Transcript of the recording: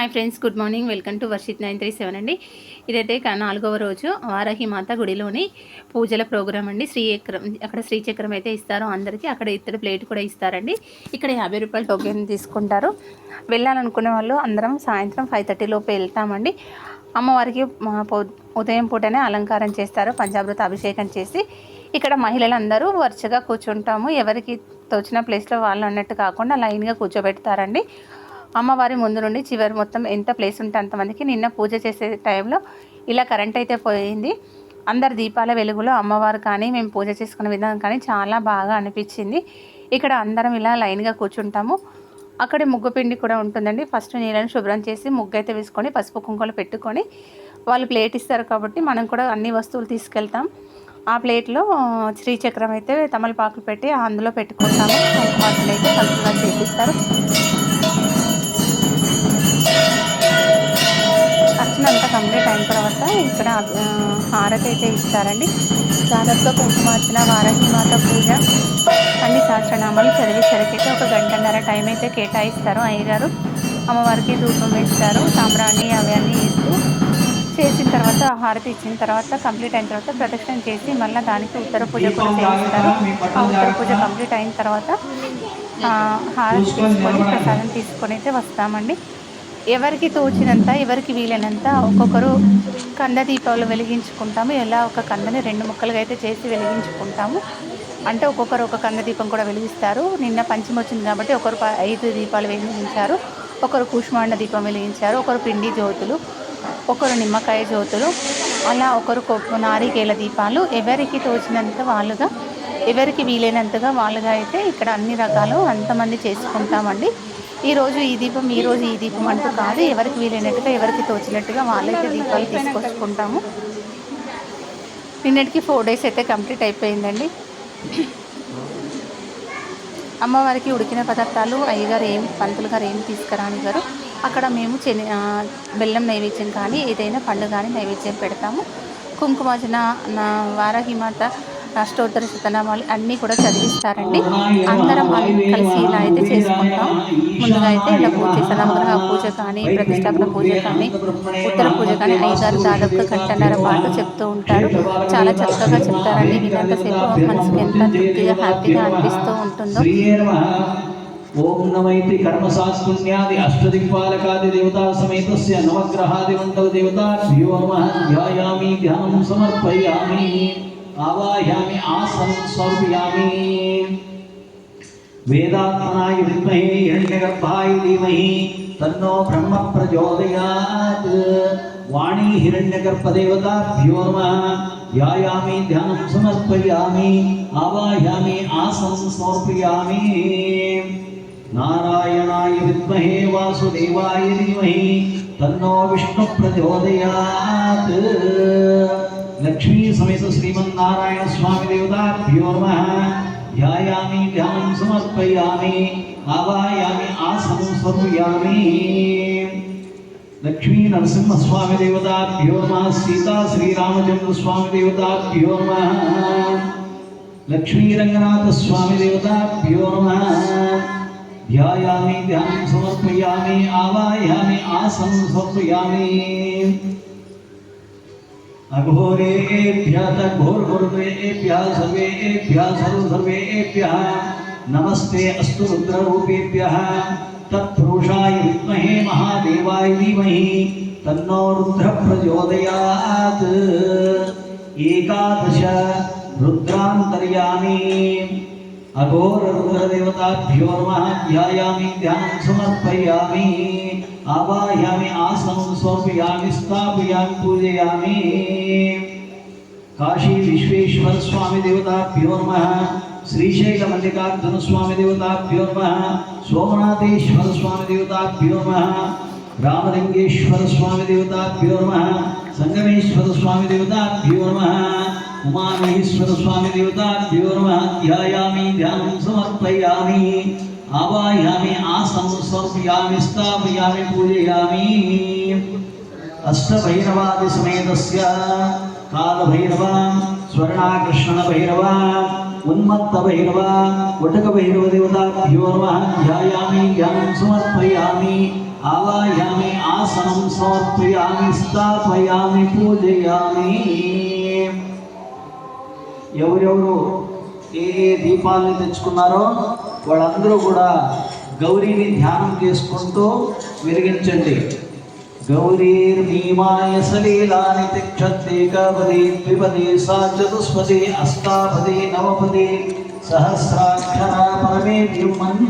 Hi friends good morning. Welcome to Varshith nine three seven అండి. ఇదైతే నాలుగవ రోజు వారాహి మాత గుడిలోని పూజల ప్రోగ్రామ్ అండి. శ్రీచక్రం అక్కడ శ్రీచక్రం అయితే ఇస్తారు అందరికీ. అక్కడ ఇత్తడి ప్లేట్ కూడా ఇస్తారండి. ఇక్కడ యాభై రూపాయలు టోకెన్ తీసుకుంటారు. వెళ్ళాలనుకునే వాళ్ళు అందరం సాయంత్రం ఫైవ్ థర్టీలోపు వెళ్తామండి. అమ్మవారికి ఉదయం పూటనే అలంకారం చేస్తారు పంచామృత అభిషేకం చేసి. ఇక్కడ మహిళలందరూ వరుసగా కూర్చుంటాము. ఎవరికి తోచిన ప్లేస్లో వాళ్ళు అన్నట్టు కాకుండా లైన్గా కూర్చోబెడతారండి. అమ్మవారి ముందు నుండి చివరి మొత్తం ఎంత ప్లేస్ ఉంటే అంతమందికి నిన్న పూజ చేసే టైంలో ఇలా కరెంట్ అయితే పోయింది. అందరు దీపాల వెలుగులో అమ్మవారు కానీ మేము పూజ చేసుకున్న విధానం కానీ చాలా బాగా అనిపించింది. ఇక్కడ అందరం ఇలా లైన్గా కూర్చుంటాము. అక్కడ ముగ్గు పిండి కూడా ఉంటుందండి. ఫస్ట్ నీళ్ళని శుభ్రం చేసి ముగ్గు అయితే వేసుకొని పసుపు కుంకుమలు పెట్టుకొని వాళ్ళు ప్లేట్ ఇస్తారు కాబట్టి మనం కూడా అన్ని వస్తువులు తీసుకెళ్తాం. ఆ ప్లేట్లో శ్రీచక్రం అయితే తమలపాకులు పెట్టి అందులో పెట్టుకుంటాము. వాటిని అయితే కలుపుగా చేపిస్తారు. తర్వాత ఇక్కడ హారతి అయితే ఇస్తారండి. దాదాపుగా కుంకుమార్చన వారాహిమాత పూజ అన్ని శాస్త్రనామాలు చదివేసరికి అయితే ఒక గంటన్నర టైం అయితే కేటాయిస్తారు అయ్యగారు అమ్మవారికి ధూపం వేస్తారు సాంబ్రాన్ని అవి అన్నీ ఇస్తూ చేసిన తర్వాత హారతి ఇచ్చిన తర్వాత కంప్లీట్ అయిన తర్వాత ప్రదక్షిణ చేసి మళ్ళీ దానికి ఉత్తర పూజ కూడా చేయిస్తారు. ఆ ఉత్తర పూజ కంప్లీట్ అయిన తర్వాత హారతి తీసుకొని ప్రసాదం తీసుకొని అయితే వస్తామండి. ఎవరికి తోచినంత ఎవరికి వీలైనంత ఒక్కొక్కరు కంద దీపాలు వెలిగించుకుంటాము. ఎలా ఒక కందని రెండు ముక్కలుగా అయితే చేసి వెలిగించుకుంటాము. అంటే ఒక్కొక్కరు ఒక కంద దీపం కూడా వెలిగిస్తారు. నిన్న పంచమి వచ్చింది కాబట్టి ఒకరు ప- ఐదు దీపాలు వెలిగించారు. ఒకరు కూష్మాండ దీపం వెలిగించారు. ఒకరు పిండి జ్యోతులు ఒకరు నిమ్మకాయ జ్యోతులు అలా ఒకరు నారికేల దీపాలు. ఎవరికి తోచినంత వాళ్ళుగా ఎవరికి వీలైనంతగా వాళ్ళుగా అయితే ఇక్కడ అన్ని రకాలు అంతమంది చేసుకుంటామండి. ఈరోజు ఈ దీపం ఈ రోజు ఈ దీపం అంటూ కాదు. ఎవరికి వీలైనట్టుగా ఎవరికి తోచినట్టుగా వాళ్ళైతే దీపాలు తీసుకొచ్చుకుంటాము. నిన్నటికి ఫోర్ డేస్ అయితే కంప్లీట్ అయిపోయిందండి. అమ్మవారికి ఉడికిన పదార్థాలు అయ్యగారు ఏం పంతులు గారు ఏం తీసుకురాని గారు అక్కడ మేము చెని బెల్లం నైవేద్యం కానీ ఏదైనా పండు కానీ నైవేద్యం పెడతాము. కుంకుమజన వారాహిమాత అష్టోత్తర శతనామాలు అన్నీ కూడా చదివిస్తారండి. అందరం కలిసి ఇలా అయితే చేసుకుంటాం. ముందుగా అయితే ఇలా పూజ చేస్తాం నవగ్రహ పూజ కానీ ప్రతిష్టాపన పూజ కానీ ఉత్తర పూజ కానీ అయ్యగారు దాదాపుగా గంటన్నర పాటు చెప్తూ ఉంటారు. చాలా చక్కగా చెప్తారండి. వినంతసేపు మనసుకి ఎంత తృప్తిగా హ్యాపీగా అనిపిస్తూ ఉంటుందో. ఓం నమైతి కర్మ కర్మశాస్త్రుణ్యాది అష్టదిక్పాలకాది దేవతా సమేతస్య నవగ్రహాది మండల దేవతాభ్యో నమః ధ్యాయామి ధ్యానం సమర్పయామి. आवाहयामि आसं समर्पयामि वेदात्मनाय विद्महे हिरण्यगर्भाय धीमहि तन्नो ब्रह्म प्रचोदयात् वाणी हिरण्यगर्भदेवताभ्यो नमः यायामि ध्यानं समर्पयामि आवाहयामि आसं समर्पयामि नारायणाय विद्महे वासुदेवाय धीमहि तन्नो विष्णुप्रचोदयात् ప్రచోదయాత్ లక్ష్మీ సమేత శ్రీమన్నారాయణ స్వామి దేవతాభ్యో నమః ధ్యాయామి ధ్యానం సమర్పయామి ఆవాయామి ఆసనం సమర్పయామి లక్ష్మీ నరసింహస్వామి దేవతాభ్యో నమః సీతా శ్రీరామచంద్ర స్వామి దేవతాభ్యో నమః లక్ష్మీ రంగనాథ స్వామి దేవతాభ్యో నమః ధ్యాయామి ధ్యానం సమర్పయామి ఆవాయామి ఆసనం సమర్పయామి अघोरेभ्यः तद्घोरघोरतेभ्यः सर्वेभ्यः सर्व सर्वेभ्यः नमस्ते अस्तु रुद्ररूपेभ्यः। तत्पुरुषाय विद्महे महादेवाय धीमहि। तन्नो रुद्र प्रचोदयात् एकादश रुद्रान्तर्यामि। अघोर देवता ध्यायामी ध्यान समर्पयामी, आवाहयामी आसन सौंपयामी स्थापयामी पूजयामी काशी विश्वेश्वर स्वामी देवता प्योर्म श्रीशैल मल्लिकार्जुन स्वामी देवता प्योर्म सोमनाथेश्वर स्वामी देवता प्योर्म रामलिंगेश्वर स्वामी देवता प्योर्म संगमेश्वर स्वामी देवता प्योर्म ఉమామహేశ్వర స్వామి దేవతాభ్యో నమ ధ్యాయామి ధ్యానం సమర్పయామి ఆవాయామి ఆసనం సమర్పయామి స్థాపయామి పూజయామి. అష్టభైరవాది సమేతస్య కాలభైరవ స్వర్ణాకృష్ణ భైరవ ఉన్మత్త భైరవ ఒటక భైరవ దేవతాభ్యో నమ ధ్యాయామి ధ్యానం సమర్పయామి ఆవాయామి ఆసనం సమర్పయామి స్థాపయామి పూజయామి. ఎవరెవరు ఏ ఏ దీపాలని తెచ్చుకున్నారో వాళ్ళందరూ కూడా గౌరీని ధ్యానం చేసుకుంటూ వెలిగించండి. గౌరీర్మీమాయ సలీలాని తిక్షత్తే కపది ద్విపది సా చతుస్పది అష్టాపది నవపది సహస్రాక్షరా పరమే ద్యుమన్